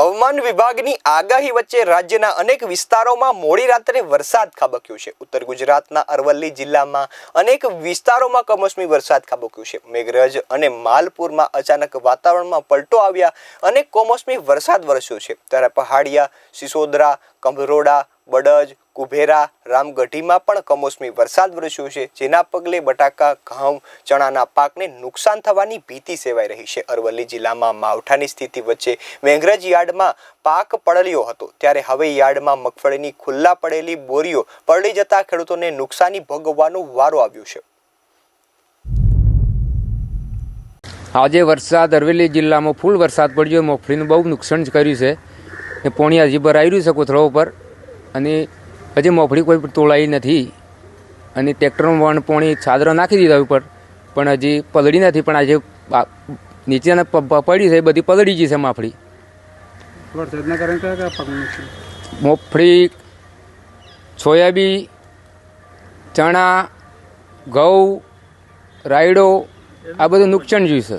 હવામાન વિભાગની આગાહી વચ્ચે રાજ્યના અનેક વિસ્તારોમાં મોડી રાત્રે વરસાદ ખાબક્યો છે. ઉત્તર ગુજરાતના અરવલ્લી જિલ્લામાં અનેક વિસ્તારોમાં કમોસમી વરસાદ ખાબક્યો છે. મેઘરજ અને માલપુરમાં અચાનક વાતાવરણમાં પલટો આવ્યા અને કમોસમી વરસાદ વરસ્યો છે. ત્યારે પહાડિયા, સિસોદરા, કંભરોડા, બડજ કુભેરા રામગઢીમાં પણ કમોસમી વરસાદ વરસ્યો છે, જેના પગલે બટાકા, ઘઉં, ચણાના પાકને નુકસાન થવાની ભીતિ સેવાઈ રહી છે. અરવલ્લી જિલ્લામાં માવઠાની સ્થિતિ વચ્ચે મેઘરજ યાર્ડમાં પાક પડલ્યો હતો. ત્યારે હવે યાર્ડમાં મગફળીની ખુલ્લા પડેલી બોરીઓ પડી જતા ખેડૂતોને નુકસાની ભોગવવાનો વારો આવ્યો છે. આજે વરસાદ અરવેલી જિલ્લામાં ફૂલ વરસાદ પડ્યો. મગફળીનું બહુ નુકસાન કર્યું છે. ને પોણી હજી ભરાઈ રહ્યું છે કોથળો ઉપર. અને હજી મોફળી કોઈ તોળાઈ નથી. અને ટ્રેક્ટરમાં વણ પોણી છાદરો નાખી દીધા ઉપર. પણ હજી પલળી નથી પણ આજે નીચેના પડી છે એ બધી પલળી ગઈ છે માફળી. વરસાદના કારણે કયા કયા પાકનું નુકસાન? મગફળી સોયાબી ચણા ઘઉં રાયડો આ બધું નુકસાન જોયું છે.